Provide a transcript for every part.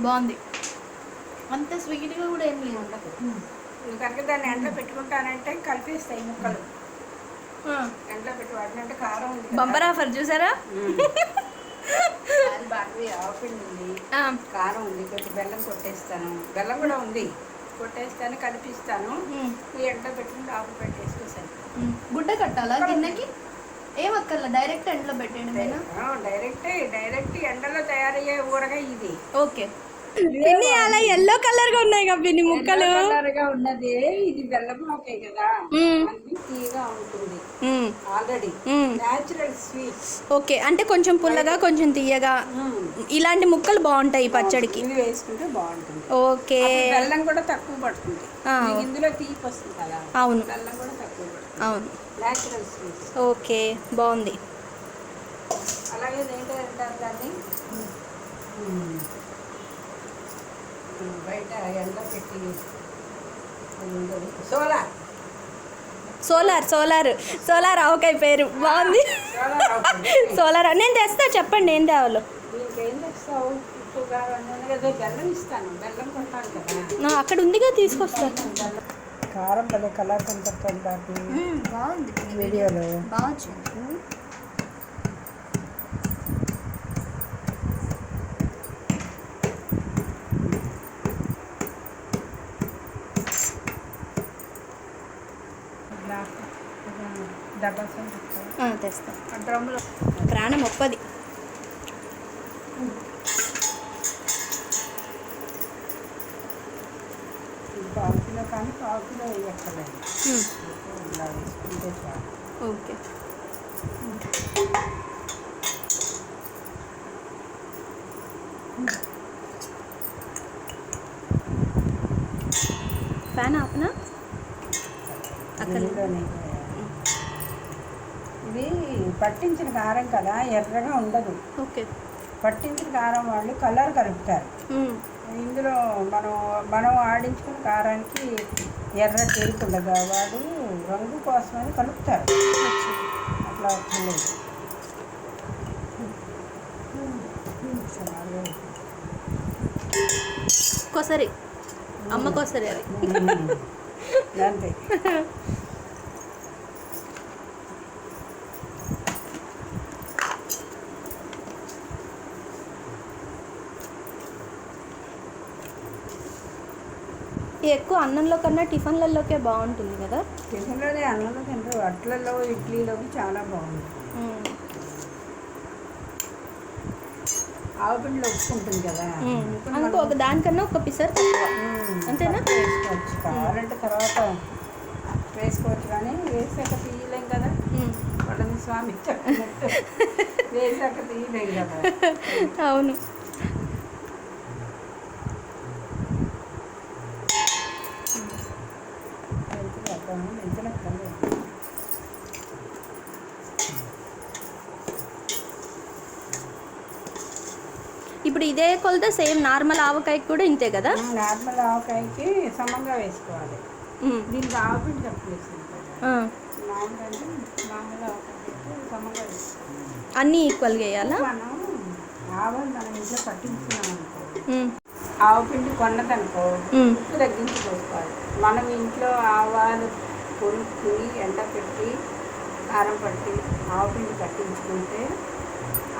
బాగుంది. అంత స్వీట్గా కూడా ఏం లేదు కనుక దాన్ని ఎండలో పెట్టుకుంటానంటే కలిపేస్తాయి ముక్కలు. ఎండలో పెట్టి వాడినంటే కారం ఉంది. బంపర్ ఆఫర్ చూసారా? ఉమ్. అది బాగా ఆపిండి ఉంది. ఆ, కారం ఉంది కొంచెం బెల్లం కొట్టేస్తాను. బెల్లం కూడా ఉంది. కొట్టేస్తాను కలిపిస్తాను. ఎండలో పెట్టుకుని ఆపు పెట్టేసుకొస్తాను మ్మ్. గుడ్డ కట్టాలా? గిన్నెకి? ఏం అక్కర్లా? డైరెక్ట్ ఎండ్లో పెట్టేయడమేనా? డైరెక్ట్ డైరెక్ట్ ఎండలో తయారయ్యే ఊరగాయ ఇది. ఓకే. పిన్ని అలా ఎల్లో కలర్గా ఉన్నాయి కదా పిన్ని ముక్కలు. కలర్గా ఉన్నది ఇది బెల్లం మొకే కదా. తీయగా ఉంటుంది. Already hmm. Natural sweet okay అంటే కొంచెం పుల్లగా కొంచెం తీయగా. ఇలాంటి ముక్కలు బాగుంటాయి ఈ పచ్చడికి. ఇది వేసుకుంటే బాగుంటుంది. ఓకే. బెల్లం కూడా తక్కువ పడుతుంది. ఇందులో తీపి వస్తుంది కదా. అవును. బెల్లం కూడా తక్కువ అవును. ఓకే బాగుంది. అలాగే ఏంటో అంటారు దాన్ని? బయట ఎండ పెట్టి సోలా సోలార్. సోలార్ సోలార్ ఆవకాయ పేరు బాగుంది. సోలార్ నేను తెస్తా చెప్పండి ఏం తేవాలో. అక్కడ ఉందిగా తీసుకొస్తా. కారం భలే కలర్ కనపడుతుంది బాబు బాగుంది. వీడియోలో. బాగా వచ్చింది. తెస్తా. ప్రాణం ఒప్పది పావు కిలో కానీ పావు కిలో వేయక్కర్లేదు మ్మ్. ఇలా వేసుకుంటే చాలు ఓకే. ఫ్యాన్ ఆపనా అక్కడ. ఇది పట్టించిన కారం కదా ఎర్రగా ఉండదు. ఓకే. పట్టించిన కారం వాళ్ళు కలర్ కలుపుతారు. ఇందులో మనం మనం ఆడించుకున్న కారానికి ఎర్ర ఉండదు వాడు రంగు కోసమని కలుపుతారు. అట్లా వచ్చింది చాలు. కొసరి. అమ్మ కొసరి అది. అంతే ఇది ఎక్కువ అన్నంలో కన్నా టిఫిన్లలోకే బాగుంటుంది కదా? టిఫిన్లోనే అన్నంలో తింటారు. అట్లలో ఇడ్లీలోకి చాలా బాగుంటుంది. ఆవుపిండిలో ఉప్పు ఉంటుంది కదా. మనం- ఒక దానికన్నా ఒక పిసర్ తక్కువ. అంతేనా? వేసుకోవచ్చు. కావాలంటే తర్వాత వేసుకోవచ్చు కానీ వేసాక తీయలేం కదా. పడని స్వామి వేసాక తీయలేం కదా. అవును. ఇప్పుడు ఇదే కొలత సేమ్ నార్మల్ ఆవకాయకి కూడా ఇంతే కదా. నార్మల్ ఆవకాయకి సమంగా వేసుకోవాలి. దీనికి ఆవుపిండి వేసుకోవాలి. అన్నీ ఈక్వల్గా వేయాలా? ఆవాలు మనం ఇంట్లో పట్టించుకున్నాం అనుకో. మ్మ్. ఆవు పిండి కొన్నదనుకో తగ్గించి పోసుకోవాలి మనం ఇంట్లో ఆవాలు కొనుక్కుని ఎండపెట్టి కారం పట్టి ఆవు పిండి పట్టించుకుంటే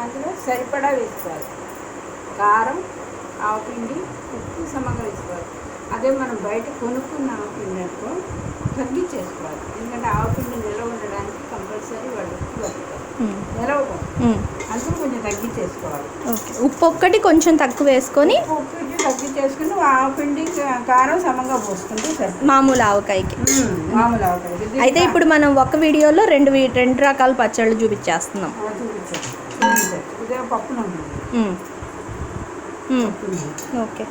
అందులో సరిపడా వేసుకోవాలి. కారం ఆవు పిండి ఉప్పు సమంగా వేసుకోవాలి అదే మనం బయట కొనుక్కున్న ఆవు పిండి అనుకో తగ్గించేసుకోవాలి ఎందుకంటే ఆవు పిండి నిల్వ ఉండడానికి కంపల్సరీ వాళ్ళు ఉప్పు. నిలవడం మ్మ్. అందుకు కొంచెం తగ్గించేసుకోవాలి ఓకే. ఉప్పు ఒక్కటి కొంచెం తక్కువ వేసుకొని ఉప్పు తగ్గించేసుకుని ఆవు పిండి కారం సమంగా పోసుకుంటే సరిపోతుంది. మామూలు ఆవకాయకి. మ్మ్. మామూలు ఆవకాయ ఇది అయితే ఇప్పుడు మనం ఒక వీడియోలో రెండు రెండు రకాల పచ్చళ్ళు చూపించేస్తున్నాం. ఇదే పప్పు నూనె మ్మ్. మ్మ్. పప్పు నూనె ఓకే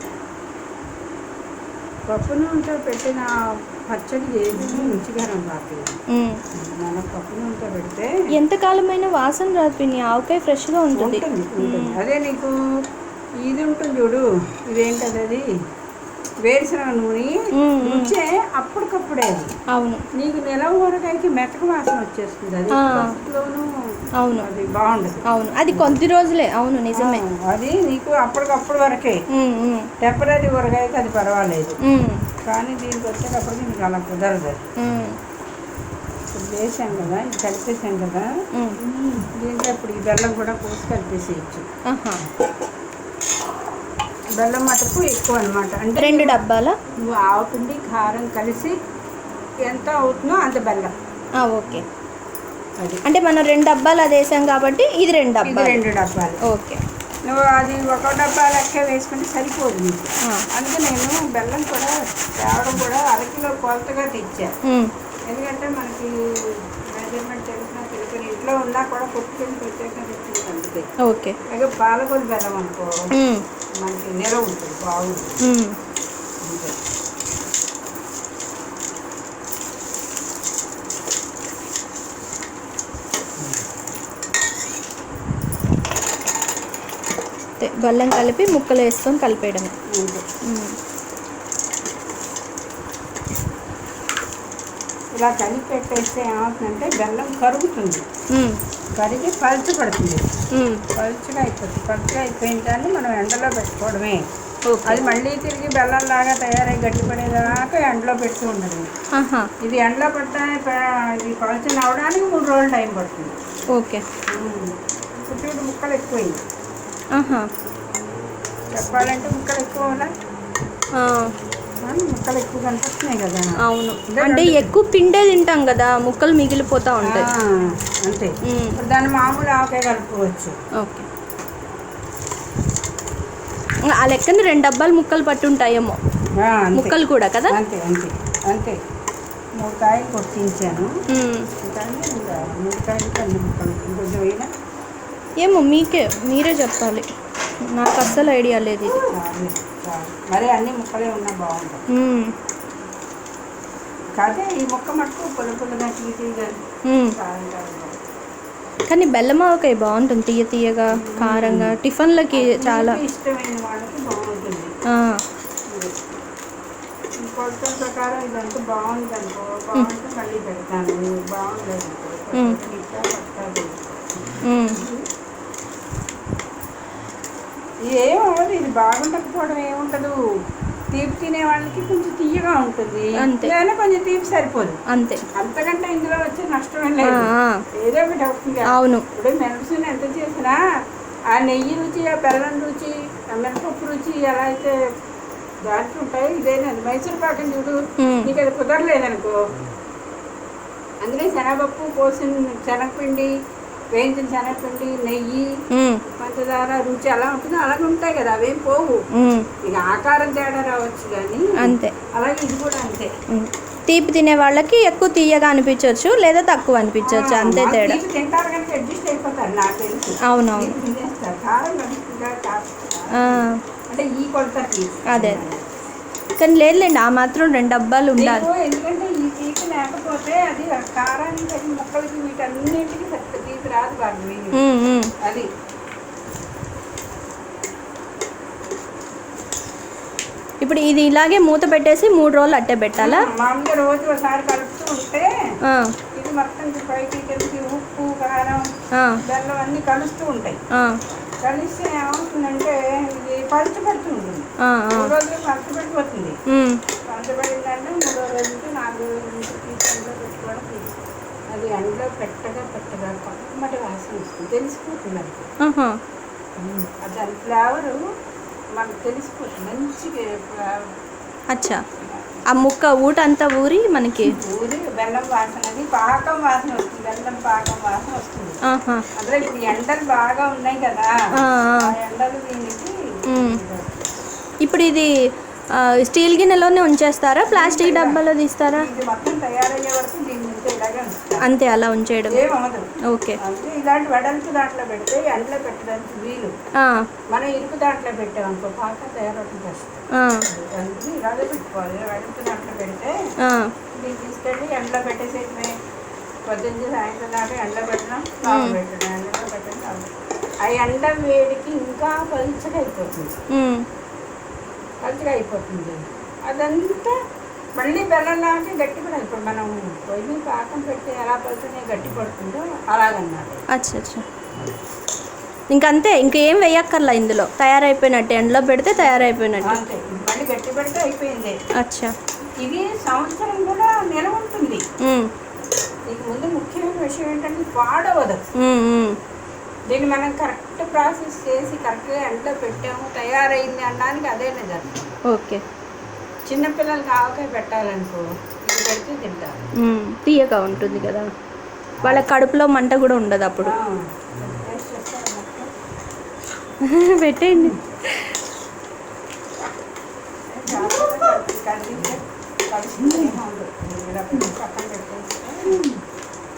పప్పు నూనెతో పెట్టిన పచ్చడి ఏది రుచిగా రాదు మ్మ్. మనం పప్పు నూనెతో పెడితే ఎంతకాలమైన వాసన రాదు పిన్ని ఆవకాయ ఫ్రెష్గా ఉంటుంది. అదే నీకు ఇది ఉంటుంది చూడు ఇదేంటది అది? వేరుశనగ నూనె. రుచే అప్పటికప్పుడే అవును. నీకు నిలవ ఊరగాయకి మెత్తక వాసన వచ్చేస్తుంది అది. అవును. అది బాగుండదు. అవును. అది కొద్ది రోజులే. అవును నిజమే. అది నీకు అప్పటికప్పుడు వరకే. టెంపరీ ఊరగాయకి అది పర్వాలేదు. కానీ దీనికి వచ్చేటప్పటికి నీకు అలా కుదరదు. వేసాం కదా ఇది కలిపేసాం కదా. దీంట్లో ఇప్పుడు ఈ బెల్లం కూడా పోసి కలిపేసేయచ్చు. బెల్లం మటుకు ఎక్కువ అనమాట అంటే రెండు డబ్బాల? నువ్వు ఆవుపిండి కారం కలిసి ఎంత అవుతుందో అంత బెల్లం. ఓకే. అది. అంటే మనం రెండు డబ్బాలు అది వేసాం కాబట్టి ఇది రెండు డబ్బాలు. రెండు డబ్బాలు. ఓకే. నువ్వు అది ఒక డబ్బా లెక్క వేసుకుంటే సరిపోదు నీకు. అందుకే నేను బెల్లం కూడా తేవడం కూడా అరకిలో కొలతగా తెచ్చా. ఎందుకంటే మనకి మెజర్మెంట్ తెలిసిన తెలుసుకుని ఇంట్లో ఉన్నా కూడా కొట్టుకొని ప్రత్యేకంగా తెచ్చింది అందుకే ఓకే. అలాగే పాలకొల్లు బెల్లం అనుకో. మనకి నిలవ ఉంటుంది బాగుంటుంది బెల్లం కలిపి ముక్కలు వేసుకొని కలిపేయడమే. ఉమ్, ఇలా కలిపి పెట్టేస్తే ఏమవుతుందంటే బెల్లం కరుగుతుంది. కరిగి పలుచు పడుతుంది ఉమ్, పలుచుగా అయిపోతుంది పలుచుగా అయిపోయిన దాన్ని మనం ఎండలో పెట్టుకోవడమే. అది మళ్ళీ తిరిగి బెల్లం లాగా తయారై గట్టిపడేదాకా ఎండలో పెడుతూ ఉండదు ఇది ఎండలో పెట్టడానికి ప- ఇది పలుచన అవడానికి మూడు రోజులు టైం పడుతుంది. ఓకే. చూడు ముక్కలు ఎక్కువైంది. చెప్పాలంటే ముక్కలు ఎక్కువ ముక్కలు ఎక్కువ కనిపిస్తున్నాయి కదా. అవును. అంటే ఎక్కువ పిండే తింటాం కదా ముక్కలు మిగిలిపోతూ ఉంటాయి. ఆ, అంతే ఇప్పుడు దాన్ని మామూలు ఆవకాయ కలుపుకోవచ్చు. ఓకే. ఆ లెక్కన రెండు డబ్బాలు ముక్కలు పట్టి ఉంటాయేమో. ఆ, అంతే. ముక్కలు కూడా కదా? అంతే అంతే అంతే. మూడు కాయలు కొట్టించాను. మూడు కాయలు ఏమో మీకే మీరే చెప్పాలి. నాకు అస్సలు ఐడియా లేదు ఇది. మరి అన్ని ముక్కలే ఉన్నా బాగుంటుంది కాదే ఈ ముక్క పుల్ల పుల్లగా. కానీ బెల్లం ఆవకాయ బాగుంటుంది తీయ తీయగా కారంగా. టిఫిన్లకి చాలా ఇష్టమైన వాళ్ళకి బాగుంటుంది. కొలతల ప్రకారం ఇదంతా బాగుంది అనుకో బాగుంటే మళ్ళీ పెడతాను. బాగుండదు అనుకో మ్మ్. కొంచెం ఇట్లా పట్టాలి ఉమ్, ఏమవ్వదు ఇది బాగుండకపోవడం ఏముండదు. తీపి తినే వాళ్ళకి కొంచెం తీయగా ఉంటుంది. అంతే. లేదా కొంచెం తీపి సరిపోదు. అంతే. అంతకంటే ఇందులో వచ్చే నష్టం లేదు. ఏదో ఒకటి అవుతుంది. అవును. ఇప్పుడు మెనసుని ఎంత చేసినా ఆ నెయ్యి రుచి ఆ బెల్లం రుచి ఆ మినపప్పు రుచి ఎలా అయితే దాంట్లో ఉంటాయో ఇదేనా మైసూర్ పాకం చూడు. నీకు అది కుదరలేదనుకో. అందుకే శనగపప్పు పోసిన శనగపిండి వేయించిన శనగపిండి నెయ్యి పంచదార రుచి ఎలా ఉంటుందో. అలాగే ఉంటాయి కదా అవేం పోవు. ఇక ఆకారం తేడా రావచ్చు కానీ అంతే. అలాగే ఇది కూడా అంతే. తీపి తినే వాళ్ళకి ఎక్కువ తీయగా అనిపించవచ్చు లేదా తక్కువ అనిపించవచ్చు అంతే తేడా. తింటారు కనుక అడ్జస్ట్ అయిపోతారు నాకు తెలుసు. అవునవును. అంటే ఈ కొలతకి అదే. కానీ లేదులేండి ఆ మాత్రం రెండు డబ్బాలు ఉండాలి. ఎందుకంటే ఈ తీపి లేకపోతే అది కారానికి తగిన ముక్కలకి వీటన్నింటికి తీపి రాదు భార్గవి. అది. ఇప్పుడు ఇది ఇలాగే మూత పెట్టేసి మూడు రోజులు అట్టే పెట్టాలా? మామూలుగా రోజు ఒకసారి కలుపుతూ ఉంటే ఇది మొత్తం పైకి కిందకి ఉప్పు కారం బెల్లం అన్నీ కలుస్తూ ఉంటాయి. ఆ, కలిస్తే ఏమవుతుందంటే ఇది పలుచబడుతూ ఉంటుంది. ఆ, ఆ. మూడు రోజులు పలుచబడిపోతుంది పలుచబడిందంటే మూడో రోజుకి నాలుగో రోజు నుంచి తీసి ఎండలో పెట్టుకోవడం అది ఎండలో పెట్టగా పెట్టగా కొమ్మటి వాసన వస్తుంది. తెలిసిపోతుంది అది. దాని ఫ్లేవరు మనకు తెలిసిపోతుంది. మంచిగా అచ్చా. ఆ ముక్క ఊట అంతా ఊరి మనకి ఊరి బెల్లం వాసన అది. పాకం వాసన వస్తుంది. బెల్లం పాకం వాసన వస్తుంది. అందులో ఇప్పుడు ఎండలు బాగా ఉన్నాయి కదా. ఎండలు దీనికి. ఇప్పుడు ఇది స్టీల్ గిన్నెలోనే ఉంచేస్తారా? ప్లాస్టిక్ డబ్బాలో తీస్తారా? ఇది మొత్తం తయారయ్యే వరకు దీని నుంచి ఇలాగే ఉంచుతారు అంతే అలా ఉంచేయడం. ఓకే. ఇలాంటి వెడల్పు దాంట్లో పెడితే ఎండలో పెట్టడానికి వీలు. మనం ఇరుకు దాంట్లో పెట్టామనుకో పాకం తయారవుతుంది అందుకే ఇలాగే పెట్టుకోవాలి. వెడల్పు దాంట్లో పెడితే దీన్ని తీసుకెళ్ళి ఎండలో పెట్టేసేయటమే పొద్దున్న సాయంత్రం దాకా ఎండలో పెట్టడం పెట్టడం ఎండలో పెట్టడం. ఆ ఎండ వేడికి ఇంకా పలుచగా అయిపోతుంది. పలుచగా అయిపోతుంది. అదంతా మళ్ళీ బెల్లంలాగా గట్టి పడాలి ఇప్పుడు మనం పొయ్యి మీద పాకం పెట్టి ఎలా పడుతుందో గట్టి పడుతుందో అలాగన్నమాట. అచ్చా అచ్చా. ఇంకంతే ఇంకేం వేయక్కర్లా ఇందులో. తయారైపోయినట్టు ఎండలో పెడితే తయారైపోయినట్టు. అంతే మళ్ళీ గట్టి పడితే అయిపోయింది. అచ్చా. ఇది సంవత్సరం కూడా నిలవ ఉంటుంది. దీనికి ముందు ముఖ్యమైన విషయం ఏంటంటే పాడవదు. దీన్ని మనం కరెక్ట్ ప్రాసెస్ చేసి కరెక్ట్గా ఎండలో పెట్టాము తయారైంది అనడానికి అదే నిజం ఓకే. చిన్నపిల్లలకి ఆవకాయ పెట్టాలనుకో పెడితే తింటారు. తీయగా ఉంటుంది కదా. వాళ్ళ కడుపులో మంట కూడా ఉండదు అప్పుడు? పెట్టేయండి. జాగ్రత్తగా కలిపి- కలిపితే కలిసింది ఏమీ ఉండదు. మీరు ఇలా పెట్టి పక్కన పెట్టేస్తే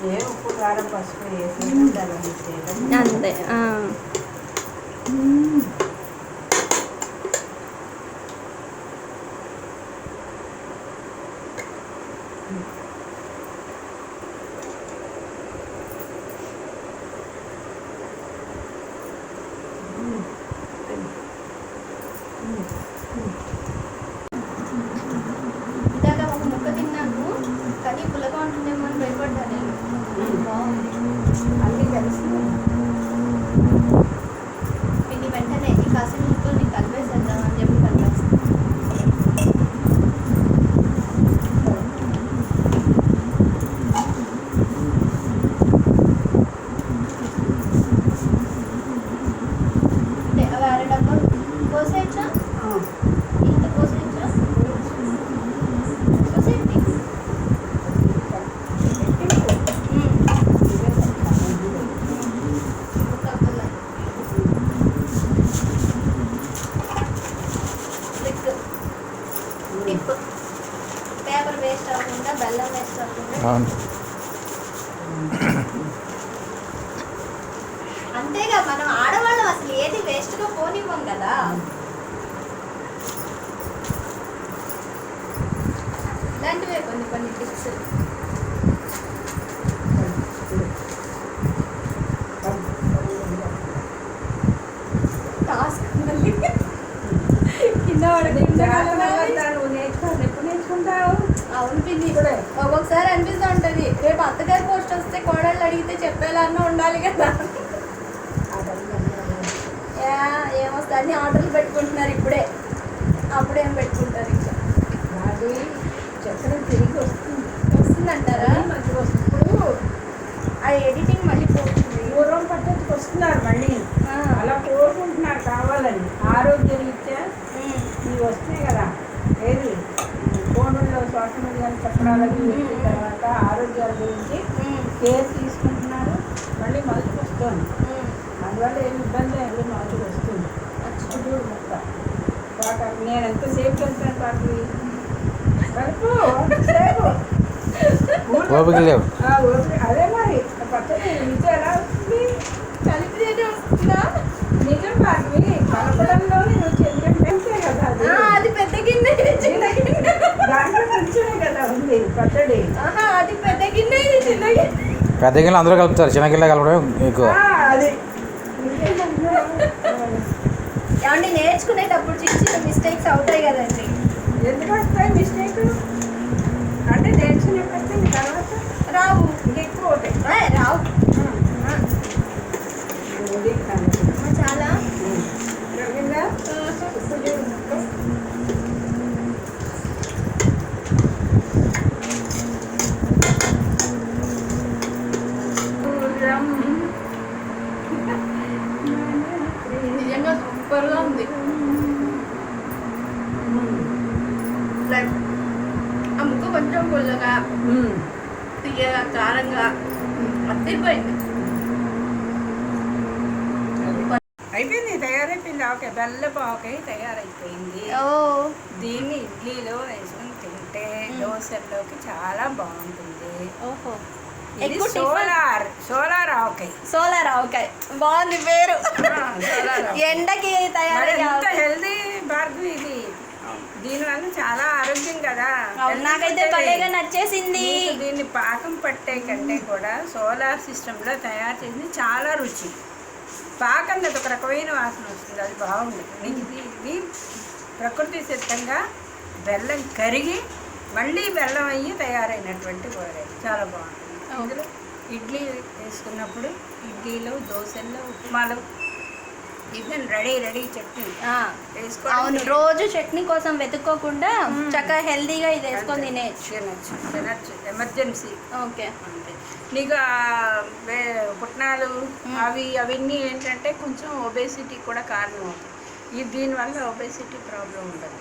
ఏ ఉప్పు కారం పసుపు వేసి ఉండాలి చేయడం అంతే ఆ. ఇందాక ఒక ముక్క తిన్నాను కానీ పుల్లగా ఉంటుందేమో అని భయపడ్డా నేను బాగుంది అన్నీ కలిసి ఇది వెంటనే ఈ కాసిన ముక్కలు నీకు కలిపేసేద్దాం అని చెప్పి కలిపేస్తాను అంటే అవి అర డబ్బా కోసేయచ్చా ఆ, ఇంత కోసేయచ్చా కోసేయండి పెట్టి మ్మ్. ఇవే సరిపోతుంది. ముక్కలు ట్రిక్ టిప్ పేపర్ వేస్ట్ అవ్వకుండా బెల్లం వేస్ట్ అవ్వకుండా అవును అంతేగా మనం ఆడవాళ్ళం అసలు ఏది వేస్ట్గా పోనివ్వం కదా. ఇలాంటివే కొన్ని కొన్ని టిప్స్. అవును పిన్ని. ఒక్కొక్కసారి అనిపిస్తూ ఉంటుంది. రేపు అత్తగారి పోస్ట్ వస్తే కోడళ్ళు అడిగితే చెప్పేలాగా ఉండాలి కదా యా, ఏమొస్తా అన్ని ఆర్డర్లు పెట్టుకుంటున్నారు ఇప్పుడే అప్పుడేం పెట్టుకుంటారు ఇంకా అది చక్రం తిరిగి వస్తుంది వస్తుందంటారా అది మంచిగా వస్తుంది ఇప్పుడు ఆ ఎడిటింగ్ మళ్ళీ పోతుంది పూర్వం పద్ధతికి వస్తున్నారు మళ్ళీ ఆ, అలా కోరుకుంటున్నారు కావాలని ఆరోగ్య రీత్యా ఉమ్, ఇవి వస్తున్నాయి కదా ఏది ఫోనుల్లో సోషల్ మీడియాలో చెప్పడాలు అవి వచ్చిన తర్వాత ఆరోగ్యాల గురించి ఉమ్, కేర్ తీసుకుంటున్నారు మళ్ళీ మొదటికి వస్తుంది ఉమ్. అందువల్ల ఏమి ఇబ్బంది లేదు మొదటికి వస్తుంది. అచ్చా. చూడు మొక్క పాట నేను వెళ్తాను పాటలు కలుపు ఎంతసేపు ఓపిక లేవు. అదే మరి. పచ్చడి రుచి ఎలా వస్తుంది కలిపితేనే వస్తుందా? నిజం పాటి కలపడంలోనే రుచి ఎందుకంటే అంతే కదా అది. ఆ, అది పెద్ద గిన్నె ఇది చిన్న గిన్నె. దాంట్లో కొంచెమే కదా ఉంది పచ్చడి. ఆహా అది పెద్ద గిన్నె ఇది చిన్న గిన్నె. పెద్ద గిన్నె అందరూ కలుపుతారు చిన్న గిన్నె కలపడం ఎక్కువ ఆ, అది ఏమండి నేర్చుకునేటప్పుడు చిన్న చిన్న మిస్టేక్స్ అవుతాయి కదండి. ఎందుకు వస్తాయి మిస్టేక్ అంటే ఇంక తర్వాత? రావు ఇంకెక్కువ అవుతాయి. రావు ఆ, ఇది కాదు. అమ్మ, చాలా రవీంద్ర, ఉప్పు చూడు ముక్క. దూరం. నిజంగా సూపర్గా ఉంది. లైక్ ఆ ముక్క కొంచెం పుల్లగా. తీయగా కారంగా అద్దరిపోయింది అయిపోయింది తయారైపోయింది ఆవకాయ. బెల్లపు ఆవకాయ తయారైపోయింది. ఓ. దీన్ని ఇడ్లీలో వేసుకుని తింటే. దోశల్లోకి చాలా బాగుంటుంది. ఓహో. ఎక్కువ solar. Solar avakaya. Solar avakaya. బాగుంది పేరు. ఎండకి ఆవకాయ. హెల్దీ భార్గవి ఇది. దీనివల్ల చాలా ఆరోగ్యం కదా. నాకైతే భలేగా నచ్చేసింది. దీన్ని పాకం పట్టే కంటే కూడా సోలార్ సిస్టంలో తయారు చేసింది చాలా రుచి. పాకం అది ఒక రకమైన వాసన వస్తుంది. అది బాగుంది. ఇది ఇది ప్రకృతి సిద్ధంగా బెల్లం కరిగి మళ్ళీ బెల్లం అయ్యి తయారైనటువంటి కూరగాయ చాలా బాగుంటుంది అందులో ఇడ్లీ వేసుకున్నప్పుడు ఇడ్లీలో దోశల్లో ఉప్మాలో ఈవెన్ రెడీ రెడీ చట్నీ ఆ, వేసుకోవడం అవును. రోజు చట్నీ కోసం వెతుక్కోకుండా చక్కగా హెల్తీగా ఇది వేసుకొని తినేయచ్చు. తినచ్చు. తినచ్చు. ఎమర్జెన్సీ. ఓకే. అంతే. నీకు పుట్నాలు అవి అవన్నీ ఏంటంటే కొంచెం ఒబేసిటీ కూడా కారణం అవుతుంది ఈ దీనివల్ల ఒబేసిటీ ప్రాబ్లం ఉండదు.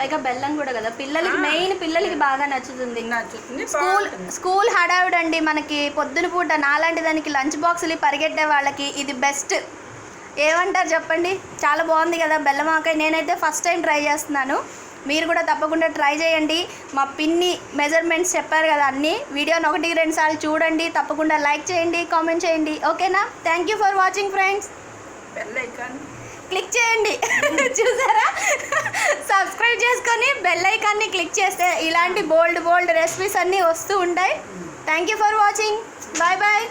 పైగా బెల్లం కూడా కదా. పిల్లలకి మెయిన్ పిల్లలకి బాగా నచ్చుతుంది. నచ్చుతుంది స్కూల్. స్కూల్ హడావిడండి మనకి పొద్దున పూట నాలాంటి దానికి లంచ్ బాక్సులు పరిగెట్టే వాళ్ళకి ఇది బెస్ట్. ఏమంటారు చెప్పండి? చాలా బాగుంది కదా బెల్లం ఆకాయ నేనైతే ఫస్ట్ టైం ట్రై చేస్తున్నాను. మీరు కూడా తప్పకుండా ట్రై చేయండి. మా పిన్ని మెజర్మెంట్స్ చెప్పారు కదా అన్నీ. వీడియోని ఒకటికి రెండు సార్లు చూడండి. తప్పకుండా లైక్ చేయండి కామెంట్ చేయండి. ఓకేనా? Thank you for watching friends bell icon click చేయండి. చూసారా? సబ్స్క్రైబ్ చేసుకొని బెల్ ఐకాన్ని క్లిక్ చేస్తే ఇలాంటి బోల్డ్ బోల్డ్ రెసిపీస్ అన్నీ వస్తూ ఉంటాయి. Thank you for watching bye bye